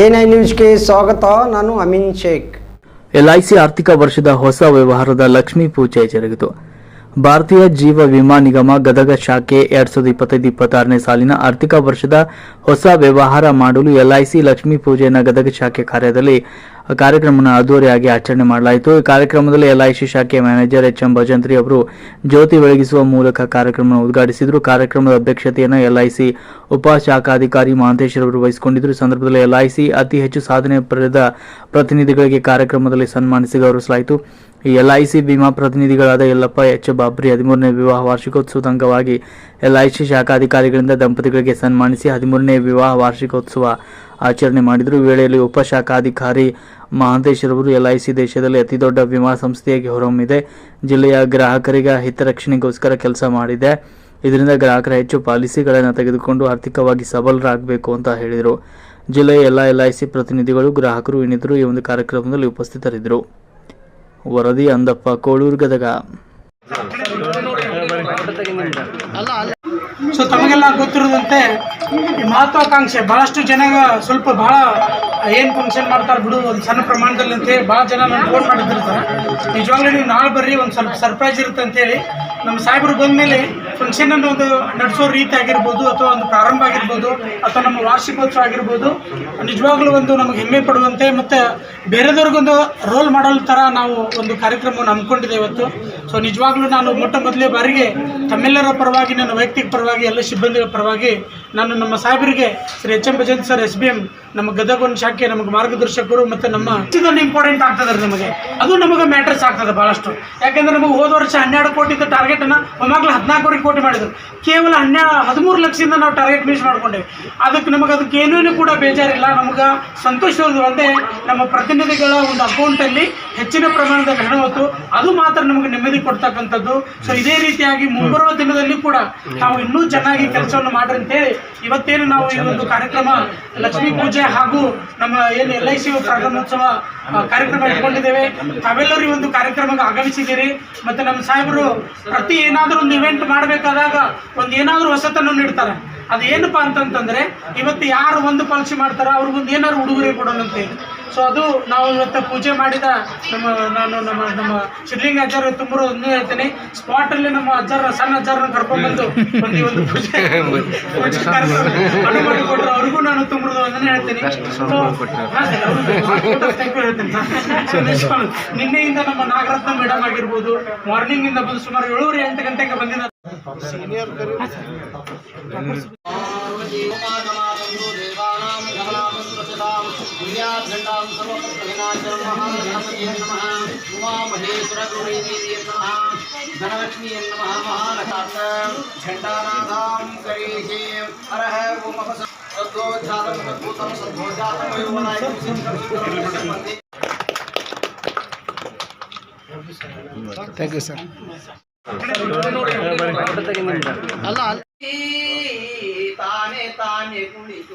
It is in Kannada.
ಎನ್ ಐ ನ್ಯೂಸ್ಗೆ ಸ್ವಾಗತ, ನಾನು ಅಮಿನ್ ಶೇಖ್. ಎಲ್ಐಸಿ ಆರ್ಥಿಕ ವರ್ಷದ ಹೊಸ ವ್ಯವಹಾರದ ಲಕ್ಷ್ಮೀ ಪೂಜೆ ಜರುಗಿತು. ಭಾರತೀಯ ಜೀವ ವಿಮಾ ನಿಗಮ ಗದಗ ಶಾಖೆ ಎರಡ್ ಸಾವಿರದ ಇಪ್ಪತ್ತೈದು ಇಪ್ಪತ್ತಾರನೇ ಸಾಲಿನ ಆರ್ಥಿಕ ವರ್ಷದ ಹೊಸ ವ್ಯವಹಾರ ಮಾಡಲು ಎಲ್ಐಸಿ ಲಕ್ಷ್ಮೀ ಪೂಜೆಯನ್ನು ಗದಗ ಶಾಖೆ ಕಾರ್ಯದಲ್ಲಿ ಕಾರ್ಯಕ್ರಮವನ್ನು ಅದ್ದೂರಿಯಾಗಿ ಆಚರಣೆ ಮಾಡಲಾಯಿತು. ಈ ಕಾರ್ಯಕ್ರಮದಲ್ಲಿ ಎಲ್ಐಸಿ ಶಾಖೆ ಮ್ಯಾನೇಜರ್ ಎಚ್ ಎಂ ಭಜಂತ್ರಿ ಅವರು ಜ್ಯೋತಿ ಬೆಳಗಿಸುವ ಮೂಲಕ ಕಾರ್ಯಕ್ರಮವನ್ನು ಉದ್ಘಾಟಿಸಿದರು. ಕಾರ್ಯಕ್ರಮದ ಅಧ್ಯಕ್ಷತೆಯನ್ನು ಎಲ್ಐಸಿ ಉಪ ಶಾಖಾಧಿಕಾರಿ ಮಹಾಂತೇಶ್ ಅವರು ವಹಿಸಿಕೊಂಡಿದ್ದರು. ಈ ಸಂದರ್ಭದಲ್ಲಿ ಎಲ್ಐಸಿ ಅತಿ ಹೆಚ್ಚು ಸಾಧನೆ ಪಡೆದ ಪ್ರತಿನಿಧಿಗಳಿಗೆ ಕಾರ್ಯಕ್ರಮದಲ್ಲಿ ಸನ್ಮಾನಿಸಿ ಗೌರವಿಸಲಾಯಿತು. ಈ ಎಲ್ಐಸಿ ವಿಮಾ ಪ್ರತಿನಿಧಿಗಳಾದ ಯಲ್ಲಪ್ಪ, ಎಚ್. ಬಾಬ್ರಿ ಹದಿಮೂರನೇ ವಿವಾಹ ವಾರ್ಷಿಕೋತ್ಸವದ ಅಂಗವಾಗಿ ಎಲ್ಐಸಿ ಶಾಖಾಧಿಕಾರಿಗಳಿಂದ ದಂಪತಿಗಳಿಗೆ ಸನ್ಮಾನಿಸಿ ಹದಿಮೂರನೇ ವಿವಾಹ ವಾರ್ಷಿಕೋತ್ಸವ ಆಚರಣೆ ಮಾಡಿದರು. ವೇಳೆಯಲ್ಲಿ ಉಪ ಶಾಖಾಧಿಕಾರಿ ಎಲ್ ಐ ಎಲ್ಐಸಿ ದೇಶದಲ್ಲಿ ಅತಿ ದೊಡ್ಡ ವಿಮಾ ಸಂಸ್ಥೆಯಾಗಿ ಹೊರಹೊಮ್ಮಿದೆ. ಜಿಲ್ಲೆಯ ಗ್ರಾಹಕರಿಗೆ ಹಿತರಕ್ಷಣೆಗೋಸ್ಕರ ಕೆಲಸ ಮಾಡಿದೆ. ಇದರಿಂದ ಗ್ರಾಹಕರ ಹೆಚ್ಚು ಪಾಲಿಸಿಗಳನ್ನು ತೆಗೆದುಕೊಂಡು ಆರ್ಥಿಕವಾಗಿ ಸಬಲರಾಗಬೇಕು ಅಂತ ಹೇಳಿದರು. ಜಿಲ್ಲೆಯ ಎಲ್ಲ ಎಲ್ಐಸಿ ಪ್ರತಿನಿಧಿಗಳು, ಗ್ರಾಹಕರು, ಇನ್ನಿತರು ಈ ಒಂದು ಕಾರ್ಯಕ್ರಮದಲ್ಲಿ ಉಪಸ್ಥಿತರಿದ್ದರು. ವರದಿ ಅಂದಪ್ಪ, ಕೋಳೂರು ಗದಗ. ಸೊ ತಮಗೆಲ್ಲ ಗೊತ್ತಿರೋದಂತೆ ಮಹತ್ವಾಕಾಂಕ್ಷೆ ಬಹಳಷ್ಟು ಜನ ಸ್ವಲ್ಪ ಭಾಳ ಏನು ಫಂಕ್ಷನ್ ಮಾಡ್ತಾರೆ ಬಿಡು, ಒಂದು ಸಣ್ಣ ಪ್ರಮಾಣದಲ್ಲಿ ಅಂತೇಳಿ ಭಾಳ ಜನ ನನಗೆ ಫೋನ್ ಮಾಡಿದ್ದಿರ್ತಾರೆ. ನಿಜವಾಗ್ಲೂ ನೀವು ನಾಳೆ ಬರ್ರಿ, ಒಂದು ಸ್ವಲ್ಪ ಸರ್ಪ್ರೈಸ್ ಇರುತ್ತೆ ಅಂತೇಳಿ ನಮ್ಮ ಸಾಹೇಬರು ಬಂದಮೇಲೆ ಫಂಕ್ಷನನ್ನು ಒಂದು ನಡೆಸೋ ರೀತಿ ಆಗಿರ್ಬೋದು, ಅಥವಾ ಒಂದು ಪ್ರಾರಂಭ ಆಗಿರ್ಬೋದು, ಅಥವಾ ನಮ್ಮ ವಾರ್ಷಿಕೋತ್ಸವ ಆಗಿರ್ಬೋದು, ನಿಜವಾಗ್ಲೂ ಒಂದು ನಮಗೆ ಹೆಮ್ಮೆ ಪಡುವಂತೆ ಮತ್ತು ಬೇರೆದವ್ರಿಗೊಂದು ರೋಲ್ ಮಾಡಲ್ ಥರ ನಾವು ಒಂದು ಕಾರ್ಯಕ್ರಮವನ್ನು ಅಂದ್ಕೊಂಡಿದ್ದೆ ಇವತ್ತು. ಸೊ ನಿಜವಾಗ್ಲೂ ನಾನು ಮೊಟ್ಟ ಮೊದಲೇ ಬಾರಿಗೆ ತಮ್ಮೆಲ್ಲರ ಪರವಾಗಿ, ನನ್ನ ವೈಯಕ್ತಿಕ ಪರವಾಗಿ, ಎಲ್ಲ ಸಿಬ್ಬಂದಿಗಳ ಪರವಾಗಿ ನಾನು ನಮ್ಮ ಸಾಹೇಬರಿಗೆ Shri H M Bhajant sir, S B M, ನಮ್ಮ ಗದಗ ಒಂದು ಶಾಖೆ ನಮಗೆ ಮಾರ್ಗದರ್ಶಕರು ಮತ್ತು ನಮ್ಮ ಇದೊಂದು ಇಂಪಾರ್ಟೆಂಟ್ ಆಗ್ತದೆ ನಮಗೆ. ಅದು ನಮಗೆ ಮ್ಯಾಟ್ರಸ್ ಆಗ್ತದೆ ಭಾಳಷ್ಟು ಯಾಕಂದ್ರೆ ನಮಗೆ ಹೋದ ವರ್ಷ ಹನ್ನೆರಡು ಕೋಟಿದ ಟಾರ್ಗೆಟನ್ನು ಒಮ್ಮಾಗಲೇ ಹದಿನಾಲ್ಕೂವರೆ ಕೋಟಿ ಮಾಡಿದ್ರು. ಕೇವಲ ಹನ್ನೆರಡು, ಹದಿಮೂರು ಲಕ್ಷದಿಂದ ನಾವು ಟಾರ್ಗೆಟ್ ಮೀಸ್ ಮಾಡ್ಕೊಂಡೇವೆ. ಅದಕ್ಕೆ ನಮಗೆ ಅದಕ್ಕೆ ಏನೇನು ಕೂಡ ಬೇಜಾರಿಲ್ಲ. ನಮಗೆ ಒಂದೇ ನಮ್ಮ ಪ್ರತಿನಿಧಿಗಳ ಒಂದು ಅಕೌಂಟಲ್ಲಿ ಹೆಚ್ಚಿನ ಪ್ರಮಾಣದಲ್ಲಿ ಹಣ ಹೊತ್ತು ಅದು ಮಾತ್ರ ನಮಗೆ ನೆಮ್ಮದಿ ಕೊಡ್ತಕ್ಕಂಥದ್ದು. ಸೊ ಇದೇ ರೀತಿಯಾಗಿ ಮುಂಬರುವ ದಿನದಲ್ಲಿ ಕೂಡ ನಾವು ಇನ್ನೂ ಚೆನ್ನಾಗಿ ಕೆಲಸವನ್ನು ಮಾಡ್ರಿ ಅಂತೇಳಿ ಇವತ್ತೇನು ನಾವು ಈ ಒಂದು ಕಾರ್ಯಕ್ರಮ ಲಕ್ಷ್ಮೀ ಪೂಜೆ ಹಾಗೂ ನಮ್ಮ ಏನು ಎಲ್ ಐ ಸಿ ಪ್ರಾರಂಭೋತ್ಸವ ಕಾರ್ಯಕ್ರಮ ಇಟ್ಕೊಂಡಿದ್ದೇವೆ. ತಾವೆಲ್ಲರೂ ಈ ಒಂದು ಕಾರ್ಯಕ್ರಮಕ್ಕೆ ಆಗಮಿಸಿದ್ದೀರಿ. ಮತ್ತು ನಮ್ಮ ಸಾಹೇಬರು ಪ್ರತಿ ಏನಾದರೂ ಒಂದು ಇವೆಂಟ್ ಮಾಡಬೇಕಾದಾಗ ಒಂದು ಏನಾದರೂ ಹೊಸತನ್ನು ನೀಡ್ತಾರೆ. ಅದು ಏನಪ್ಪಾ ಅಂತಂತಂದ್ರೆ ಇವತ್ತು ಯಾರು ಒಂದು ಪಾಲಿಸಿ ಮಾಡ್ತಾರ ಅವ್ರಿಗೊಂದು ಏನಾದ್ರು ಉಡುಗೊರೆ ಕೊಡೋಣ ಅಂತ ಹೇಳಿ. ಸೊ ಅದು ನಾವು ಇವತ್ತು ಪೂಜೆ ಮಾಡಿದ ನಮ್ಮ ನಾನು ನಮ್ಮ ನಮ್ಮ ಶಿವಲಿಂಗ ಅಜ್ಜಾರ ತುಂಬರು ಒಂದು ಹೇಳ್ತೇನೆ ಸ್ಪಾಟ್ ಅಲ್ಲಿ ನಮ್ಮ ಅಜ್ಜಾರ ಸಣ್ಣ ಅಜ್ಜಾರನ್ನ ಕರ್ಕೊಂಡ್ಬಂದು ಒಂದು ಒಂದು ಪೂಜೆ ಅನುಮತಿ ಕೊಟ್ಟರು. ಅವ್ರಿಗೂ ನಾನು ತುಂಬರು ಅದನ್ನೇ ಹೇಳ್ತೇನೆ. ಹೇಳ್ತೇನೆ. ನಿನ್ನೆಯಿಂದ ನಮ್ಮ ನಾಗರತ್ನ ಮೇಡಮ್ ಆಗಿರ್ಬೋದು ಮಾರ್ನಿಂಗ್ ಇಂದ ಬಂದು ಸುಮಾರು ಏಳೂವರೆ ಎಂಟು ಗಂಟೆಗೆ ಬಂದಿದ್ದಾರೆ. सीनियर धनलक्ष्मी नमः महालक्षात् झण्डानाथां करीषे हरः ओमः सद्गोजातं सद्भूतं सद्गोजातं वयोवनायकं सिद्धं Thank you. ಅಲ್ಲಿ ತಾನೆ ತಾನೆ ಕುಳಿತು